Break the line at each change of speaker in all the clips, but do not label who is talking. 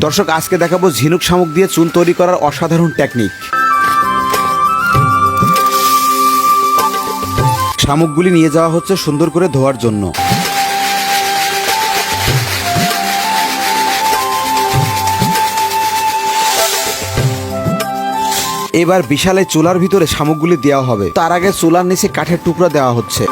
দর্শক, আজকে দেখাবো ঝিনুক শামুক দিয়ে চুন তৈরি করার অসাধারণ টেকনিক শামুকগুলি নিয়ে যাওয়া হচ্ছে সুন্দর করে ধোয়ার জন্য। এবার বিশালে চুলার ভিতরে শামুকগুলি দেওয়া হবে। তার আগে চুলার নিচে কাঠের টুকরা দেওয়া হচ্ছে।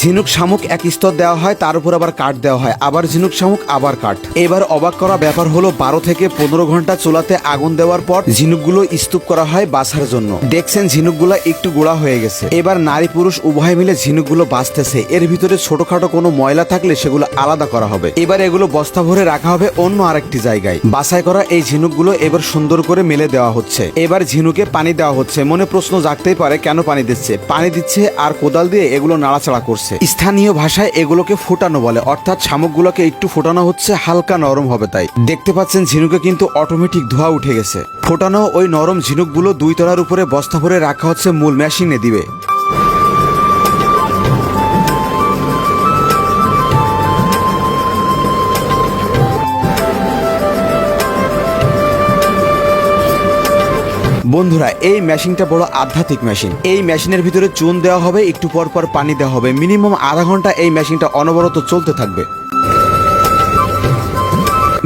ঝিনুক শামুক এক স্তর দেওয়া হয়, তার উপর আবার কাঠ দেওয়া হয়। আবার ঝিনুক শামুক, আবার কাঠ। এবার অবাক করা ব্যাপার হলো, বারো থেকে পনেরো ঘণ্টা চুলাতে আগুন দেওয়ার পর ঝিনুকগুলো স্তূপ করা হয় বাসার জন্য। দেখছেন, ঝিনুকগুলো একটু গোড়া হয়ে গেছে। এবার নারী পুরুষ উভয় মিলে ঝিনুকগুলো বাঁচতেছে এর ভিতরে ছোটখাটো কোনো ময়লা থাকলে সেগুলো আলাদা করা হবে। এবার এগুলো বস্তা ভরে রাখা হবে অন্য আরেকটি জায়গায়। বাছাই করা এই ঝিনুকগুলো এবার সুন্দর করে মেলে দেওয়া হচ্ছে। এবার ঝিনুকে পানি দেওয়া হচ্ছে। মনে প্রশ্ন জাগতেই পারে, কেন পানি দিচ্ছে? পানি দিচ্ছে আর কোদাল দিয়ে এগুলো নাড়াচাড়া করছে। স্থানীয় ভাষায় এগুলোকে ফোটানো বলে, অর্থাৎ শামুকগুলোকে একটু ফোটানো হচ্ছে, হালকা নরম হবে তাই। দেখতে পাচ্ছেন, ঝিনুকে কিন্তু অটোমেটিক ধোয়া উঠে গেছে। ফোটানো ওই নরম ঝিনুকগুলো দুই তলার উপরে বস্তা ভরে রাখা হচ্ছে মূল মেশিনে দিবে। বন্ধুরা, এই মেশিনটা বড় আধ্যাত্মিক মেশিন। এই মেশিনের ভিতরে চুন দেওয়া হবে, একটু পর পর পানি দেওয়া হবে। মিনিমাম আধা ঘণ্টা এই মেশিনটা অনবরত চলতে থাকবে।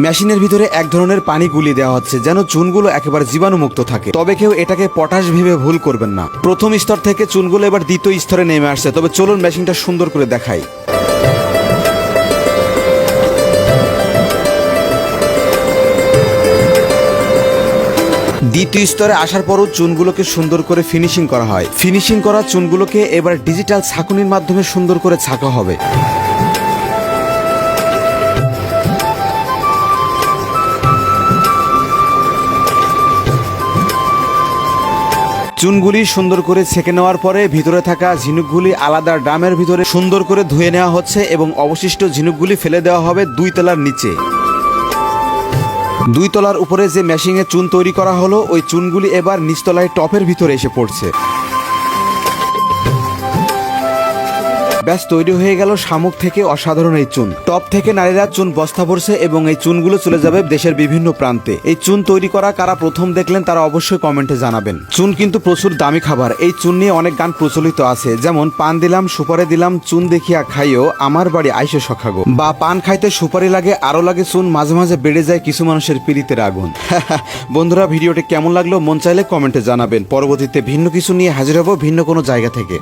মেশিনের ভিতরে এক ধরনের পানি গুলি দেওয়া হচ্ছে, যেন চুনগুলো একেবারে জীবাণুমুক্ত থাকে। তবে কেউ এটাকে পটাশ ভেবে ভুল করবেন না। প্রথম স্তর থেকে চুনগুলো এবার দ্বিতীয় স্তরে নেমে আসছে। তবে চলুন মেশিনটা সুন্দর করে দেখাই। দ্বিতীয় স্তরে আসার পরও চুনগুলোকে সুন্দর করে ফিনিশিং করা হয়। ফিনিশিং করা চুনগুলোকে এবার ডিজিটাল ছাঁকুনির মাধ্যমে সুন্দর করে ছাঁকা হবে। চুনগুলি সুন্দর করে ছেঁকে নেওয়ার পরে ভিতরে থাকা ঝিনুকগুলি আলাদা ড্রামের ভিতরে সুন্দর করে ধুয়ে নেওয়া হচ্ছে এবং অবশিষ্ট ঝিনুকগুলি ফেলে দেওয়া হবে দুই তলার নিচে। দুই তলার উপরে যে মেশিংয়ে চুন তৈরি করা হলো, ওই চুনগুলি এবার নিচতলায় টপের ভিতরে এসে পড়ছে। ব্যাস তৈরি হয়ে গেল শামুক থেকে অসাধারণ এই চুন। টপ থেকে নারীরা চুন বস্তা ভরছে এবং এই চুনগুলো চলে যাবে দেশের বিভিন্ন প্রান্তে। এই চুন তৈরি করা কারা প্রথম দেখলেন তারা অবশ্যই কমেন্টে জানাবেন। চুন কিন্তু প্রচুর দামি খাবার। এই চুন নিয়ে অনেক গান প্রচলিত আছে, যেমন পান দিলাম, সুপারি দিলাম, চুন দেখিয়া খাইও, আমার বাড়ি আইসো সখাগো। বা পান খাইতে সুপারি লাগে আরও লাগে চুন, মাঝে মাঝে বেড়ে যায় কিছু মানুষের পিড়িতের আগুন। বন্ধুরা, ভিডিওটি কেমন লাগল, মন চাইলে কমেন্টে জানাবেন। পরবর্তীতে ভিন্ন কিছু নিয়ে হাজির হব ভিন্ন কোনো জায়গা থেকে।